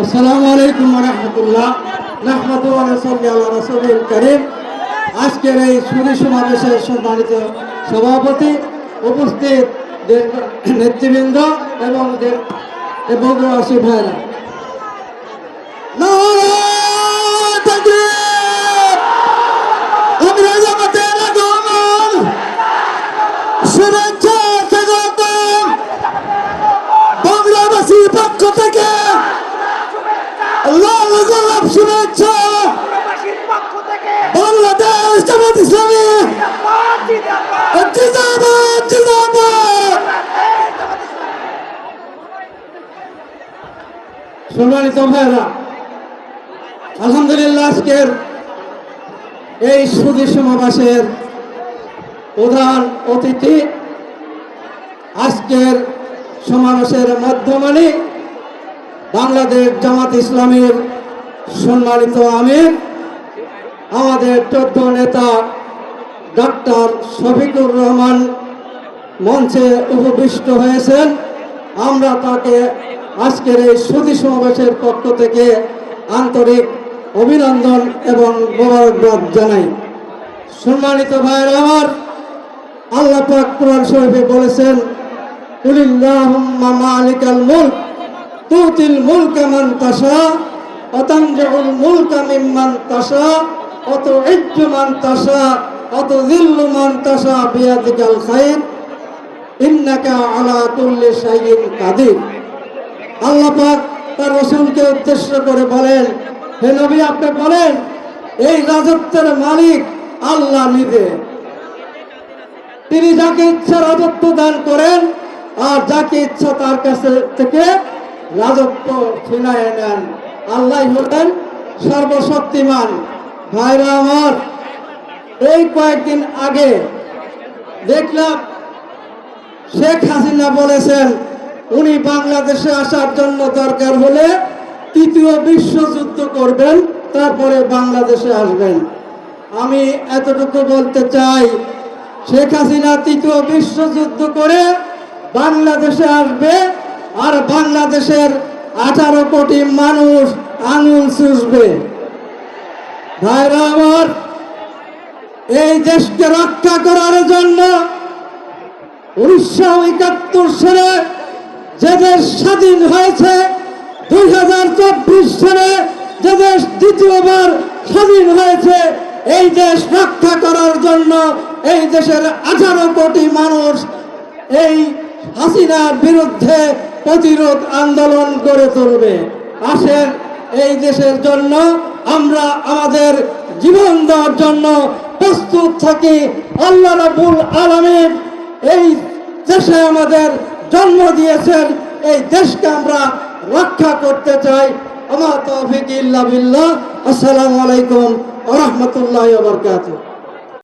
আসসালামু আলাইকুম রহমতুল্লাহ। রহমতুল করিম। আজকের এই সুদী সমাবেশের সম্মানিত সভাপতি উপস্থিত নেতৃবৃন্দ এবং বগুড়াবাসী ভাইরা গোলাপ শুভেচ্ছা। বাংলাদেশ জামাত ইসলামী। সম্মানিত ভাইরা আলহামদুলিল্লাহ আজকের এই সুদী সমাবেশের প্রধান অতিথি আজকের সমাবেশের মধ্যমানি বাংলাদেশ জামাত ইসলামের সম্মানিত আমির, আমাদের চোদ্দ নেতা ডাক্তার শফিকুর রহমান মঞ্চে উপবিষ্ট হয়েছেন। আমরা তাকে আজকের এই সুদী সমাবেশের পক্ষ থেকে আন্তরিক অভিনন্দন এবং মোবারকবাদ জানাই। সম্মানিত ভাইয়ের আমার, আল্লাহ পাক কোরআন শরীফে বলেছেন, কুলিল্লাহুম্মা মালিকাল মুলক, তুতিল মুলকা মান তানজিউল মুলকা মিম্মান তাশা ওয়া তুইজ্জু মান তাশা ওয়া তুযিল্লু মান তাশা বিয়াদিকাল খায়র ইন্নাকা আলা কুল্লি শাইইন কাদির। আল্লাহ পাক তার রসুলকে উদ্দেশ্য করে বলেন, হে নবী, আপনি বলেন, এই রাজত্বের মালিক আল্লাহ নিজে। তিনি যাকে ইচ্ছা রাজত্ব দান করেন, আর যাকে ইচ্ছা তার কাছে থেকে রাজত্ব ছিনায় নেন। আল্লাহ হলেন সর্বশক্তিমান। ভাইরা আমার, এই কয়েকদিন আগে দেখলাম শেখ হাসিনা বলেছেন, উনি বাংলাদেশে আসার জন্য দরকার হলে তৃতীয় বিশ্বযুদ্ধ করবেন, তারপরে বাংলাদেশে আসবেন। আমি এতটুকু বলতে চাই, শেখ হাসিনা তৃতীয় বিশ্বযুদ্ধ করে বাংলাদেশে আসবে, আর বাংলাদেশের আঠারো কোটি মানুষ আঙুল চুষবে। ভাইরা, আমার এই দেশকে রক্ষা করার জন্য উনিশশো একাত্তর সালে যে দেশ স্বাধীন হয়েছে, দুই হাজার চব্বিশ সালে যে দেশ দ্বিতীয়বার স্বাধীন হয়েছে, এই দেশ রক্ষা করার জন্য এই দেশের আঠারো কোটি মানুষ এই হাসিনার বিরুদ্ধে প্রতিরোধ আন্দোলন গড়ে তুলবে। আসেন এই দেশের জন্য আমরা আমাদের জীবন দেওয়ার জন্য প্রস্তুত থাকি। আল্লাহ রাবুল আলমীর এই দেশে আমাদের জন্ম দিয়েছেন, এই দেশকে আমরা রক্ষা করতে চাই। আমার তৌফিক ইল্লা বিল্লাহ। আসসালামু আলাইকুম রাহমাতুল্লাহি